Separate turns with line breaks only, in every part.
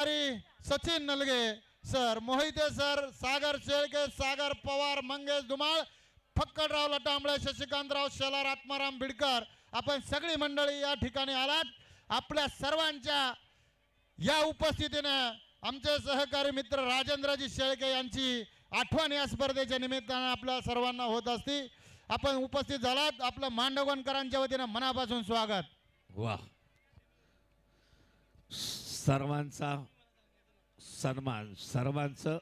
अधिकारी Sachin Nalge sir Mohite sir Sagar Shelke Sagar Pawar Mangesh Dhumal Phakkadrao Latambale Shashikantrao Shelar Atmaram Bidkar आपण सगळी मंडळी या ठिकाणी आलात. आपल्या सर्वांच्या या उपस्थितीनं आमचे सहकारी मित्र राजेंद्रजी शेळके यांची आठवण या स्पर्धेच्या निमित्तानं आपल्या सर्वांना होत असती. आपण उपस्थित झालात. आपलं मांडवणकरांच्या वतीनं मनापासून स्वागत.
वा सर्वांचा सन्मान सर्वांचं.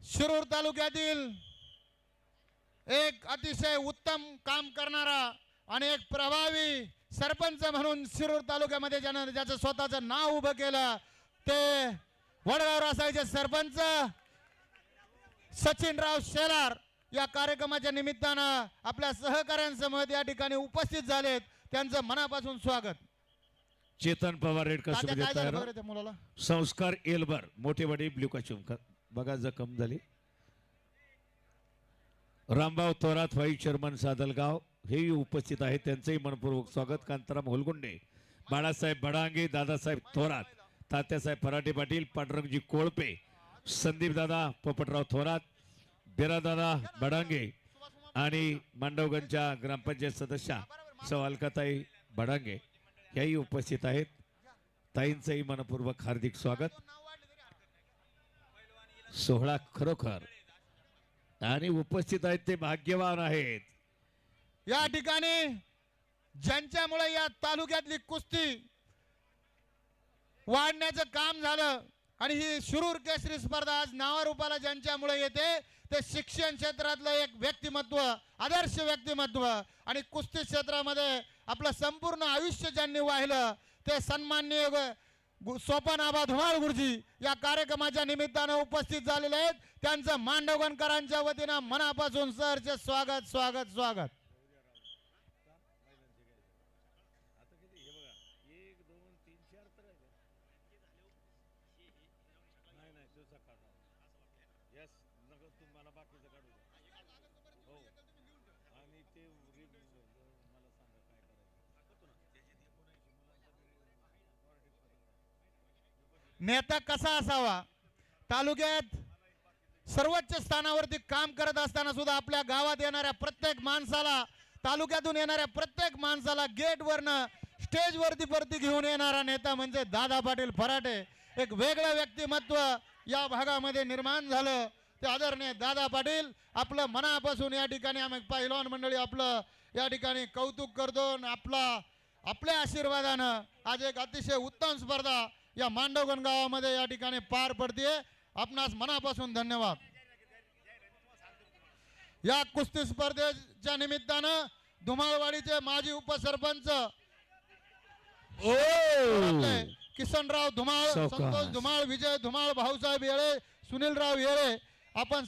शिरूर तालुक्यातील एक अतिशय उत्तम काम करणारा आणि एक प्रभावी सरपंच म्हणून शिरूर तालुक्यामध्ये ज्यानं ज्याचं स्वतःचं नाव उभं केलं ते वडगाव रासायचे सरपंच सचिनराव शेलार या कार्यक्रमाच्या निमित्तानं आपल्या सहकाऱ्यांसमोर या ठिकाणी उपस्थित झालेत. त्यांचं मनापासून स्वागत.
चेतन पवार रेड कसं
काय झालं
तयार
बरं त्या मुलाला?
संस्कार एलबर मोठे वडील ब्ल्यू काश्यूम बघा जखम झाली. रामभाऊ थोरात व्हाईस चेअरमन सादलगाव हेही उपस्थित आहेत. त्यांचंही मनपूर्वक स्वागत. कांताराम होलगुंडे बाळासाहेब बडांगे दादासाहेब थोरात तात्यासाहेब फराटे पाटील पांडुरंगजी कोळपे संदीप दादा पोपटराव थोरात बिरादादा बडांगे आणि मांडवगंजच्या ग्रामपंचायत सदस्या सौ अलकाताई बडांगे. याही उपस्थित आहेत ताईंचंही मनपूर्वक हार्दिक स्वागत। सोहळा खरोखर आणि उपस्थित आहेत ते भाग्यवान आहेत।
या ठिकाणी ज्यांच्यामुळे या तालुक्यातली कुस्ती वाढण्याचं काम झालं आणि ही शिरूर केसरी स्पर्धा आज नावारूपाला ज्यांच्यामुळे येते ते शिक्षण क्षेत्रातलं एक व्यक्तिमत्व आदर्श व्यक्तिमत्व आणि कुस्ती क्षेत्रामध्ये आपलं संपूर्ण आयुष्य ज्यांनी वाहिलं ते सन्माननीय ग- सोपान आबा धुमाळ गुरुजी या कार्यक्रमाच्या निमित्तानं उपस्थित झालेले आहेत. त्यांचं मांडवगणकरांच्या वतीनं मनापासून सरचे स्वागत स्वागत स्वागत. नेता कसा असावा? तालुक्यात सर्वोच्च स्थानावरती काम करत असताना सुद्धा आपल्या गावात येणाऱ्या प्रत्येक माणसाला तालुक्यातून येणाऱ्या प्रत्येक माणसाला गेटवरनं स्टेजवरती परती घेऊन येणारा नेता म्हणजे दादा पाटील फराटे. एक वेगळं व्यक्तिमत्व या भागामध्ये निर्माण झालं. ते आदरणीय दादा पाटील आपलं मनापासून या ठिकाणी आम्ही पहिलवान मंडळी आपलं या ठिकाणी कौतुक करतो आणि आपला आपल्या आशीर्वादानं आज एक अतिशय उत्तम स्पर्धा या मांडवगण गावामध्ये या ठिकाणी पार पडते आपणास मनापासून धन्यवाद. या कुस्ती स्पर्धेच्या निमित्तानं धुमाळवाडीचे माजी उपसरपंच किसनराव धुमाळ. संतोष धुमाळ विजय धुमाळ भाऊसाहेब येळे सुनीलराव येळे आपण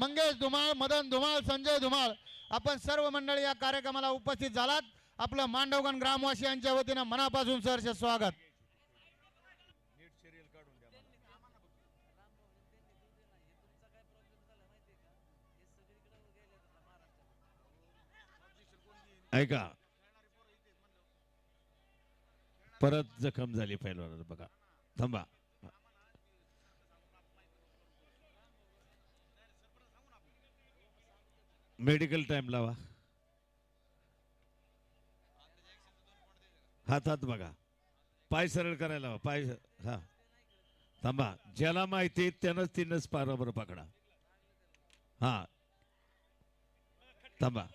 मंगेश धुमाळ मदन धुमाळ संजय धुमाळ आपण सर्व मंडळी या कार्यक्रमाला उपस्थित झालात. आपलं मांडवगण ग्रामवासियांच्या वतीनं मनापासून सरचे स्वागत.
ऐका. परत जखम झाली पहिलवान बघा. थांबा. मेडिकल टाइम लावा. हातात बघा. पाय सरळ करायला हवा पाय हा. थांबा ज्याला माहिती त्यानंच तिनंच पारावर पकडा. हा. थांबा.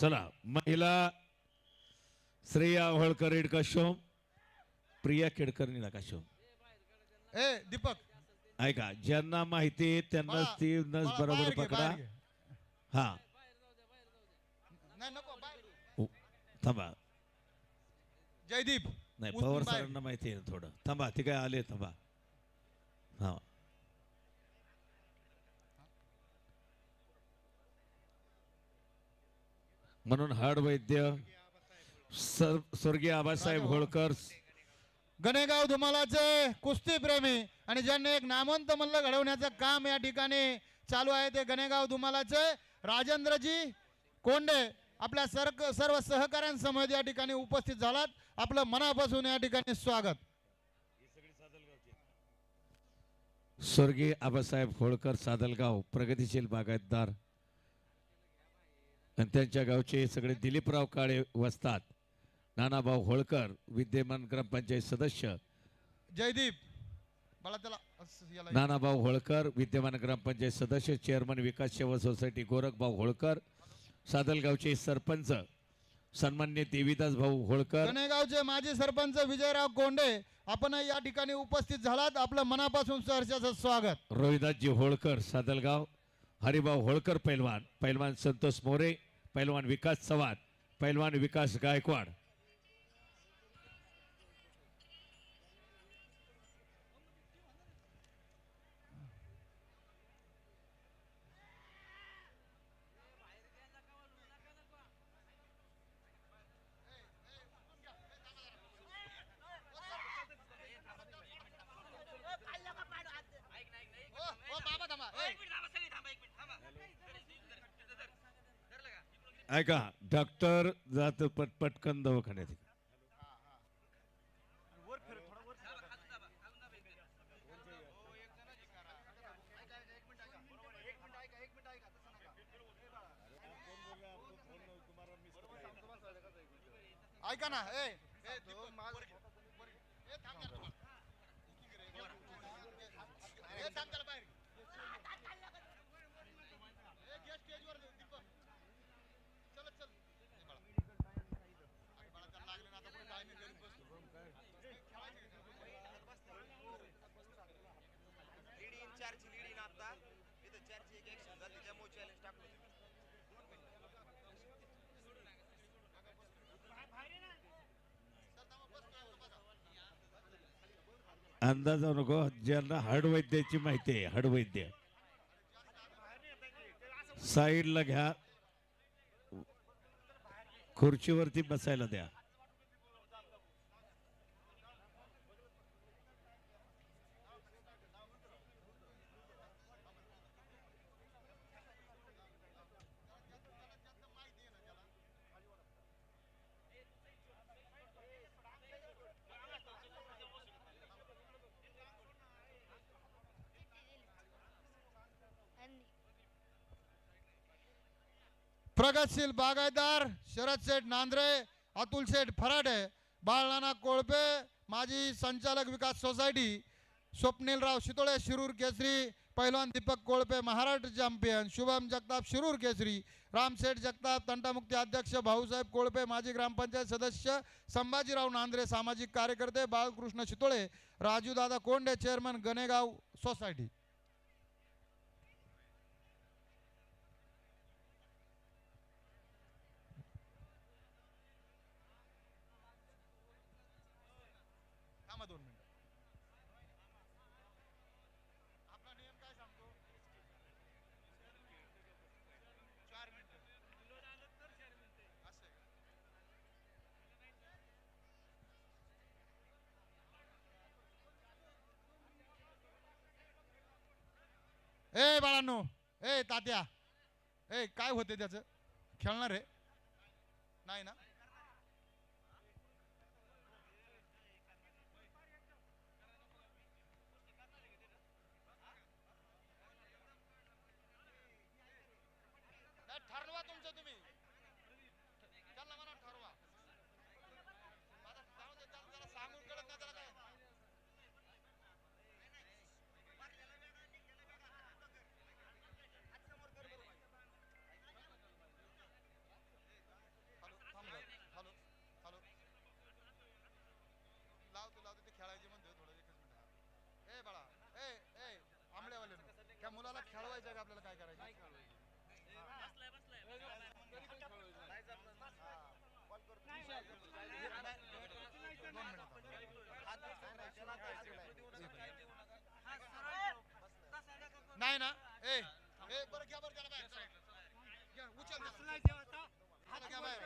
चला महिला श्रेया होळकर रेडका शोम प्रिया केडकर निळा शोम
ए दीपक.
ऐका ज्यांना माहिती आहे
बाळा,
ती नस
बाळा,
बरोबर
घे,
पकडा.
बाहेर घे.
हा.
नाही नको बाहेर.
उ- थांबा.
जयदीप
नाही
उचलून
पवार
बाहेर.
सरांना माहिती आहे ना थोडं. थांबा ते काय आले थांबा. हा. म्हणून हाड वैद्य सर स्वर्गीय आबासाहेब होळकर
गणेगाव धुमालाचे कुस्तीप्रेमी आणि ज्यांनी एक नामवंत मल्ल घडवण्याचं काम या ठिकाणी चालू आहे ते गणेगाव धुमालाचे राजेंद्रजी कोंडे आपल्या सर्क सर्व सहकाऱ्यांसमोर या ठिकाणी उपस्थित झालात. आपलं मनापासून या ठिकाणी स्वागत.
स्वर्गीय आबासाहेब होळकर सादलगाव प्रगतीशील बागायतदार. आणि त्यांच्या गावचे सगळे दिलीपराव काळे वसतात. नानाभाऊ होळकर विद्यमान ग्रामपंचायत सदस्य
जयदीप त्याला
नानाभाऊ होळकर विद्यमान ग्रामपंचायत सदस्य चेअरमन विकास सेवा सोसायटी गोरखभाऊ होळकर सादलगावचे सरपंच सन्मान्य देवीदास भाऊ होळकर
गणेगावचे माजी सरपंच विजयराव कोंडे आपण या ठिकाणी उपस्थित झालात आपलं मनापासून सहर्षाचं स्वागत
रोहिदासजी होळकर सादलगाव हरिभाऊ होळकर पैलवान पैलवान संतोष मोरे पैलवान विकास चव्हाण पैलवान विकास गायकवाड ऐका डॉक्टर जात पट पटकन दवाखान्यात.
ऐका ना ए ए, दीपक, वर- वर- ए, थांब जरा बाबा. ए, थांब जरा बाहेर. ए, घे स्टेजवर दीपक. चलत चल. ए, बाळा. अरे बाळा, त्याला लागलं ना, आता कुठे काय नाही, घरी बसतो.
लीड इन चारची लीड इन आता इथं चारची एक ऍक्शन झाली त्याच्यामुळे चॅलेंज टाकलं
अंदाज नको ज्यांना हडवैद्याची माहिती आहे हडवैद्य साईडला घ्या. खुर्चीवरती बसायला द्या.
प्रगतशील बागायतदार शरद शेठ नांद्रे अतुल शेठ फराडे बाळनाना कोळपे माजी संचालक विकास सोसायटी स्वप्नीलराव शितोळे शिरूर केसरी पैलवान दीपक कोळपे महाराष्ट्र चॅम्पियन शुभम जगताप शिरूर केसरी रामशेठ जगताप तंटामुक्ती अध्यक्ष भाऊसाहेब कोळपे माजी ग्रामपंचायत सदस्य संभाजीराव नांद्रे सामाजिक कार्यकर्ते बाळकृष्ण शितोळे राजूदादा कोंडे चेअरमन गणेगाव सोसायटी. थांबा दोन मिनिट. आपला नियम काय सांगतो? चार मिनिट. असं ए बाळांनो. ए तात्या. ए काय होते त्याचं? खेळणार आहे. नाही ना नाही, ठरवा तुमचं तुम्ही त्यांना म्हणा ठरवा आता जाऊ दे, त्याला- त्याला सांगून कळत नाही त्याला काय हॅलो थांब जरा. हॅलो हॅलो लावतो लावतो ते खेळायचे म्हणतोय थोडं एकच मिनिट ए बाळा ए ए आंबळेवाले त्या मुलाला खेळवायचं का आपल्याला काय करायचं नाही ना ए ए बरं घ्या बरं त्याला बाहेर चला. घ्या, उचल त्याला. हात घ्या बाहेर.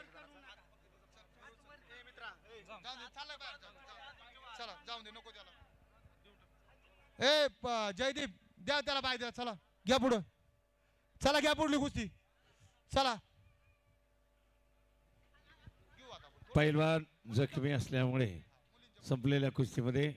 जाऊ दे, चाललंय बाहेर, जाऊ दे, जाऊ दे. चला जाऊन दे नको त्याला ए प- जयदीप द्या त्याला बाय द्या चला घ्या पुढं चला घ्या पुढली कुस्ती चला घेऊ आता आपण.
जखमी असल्यामुळे संपलेल्या कुस्तीमध्ये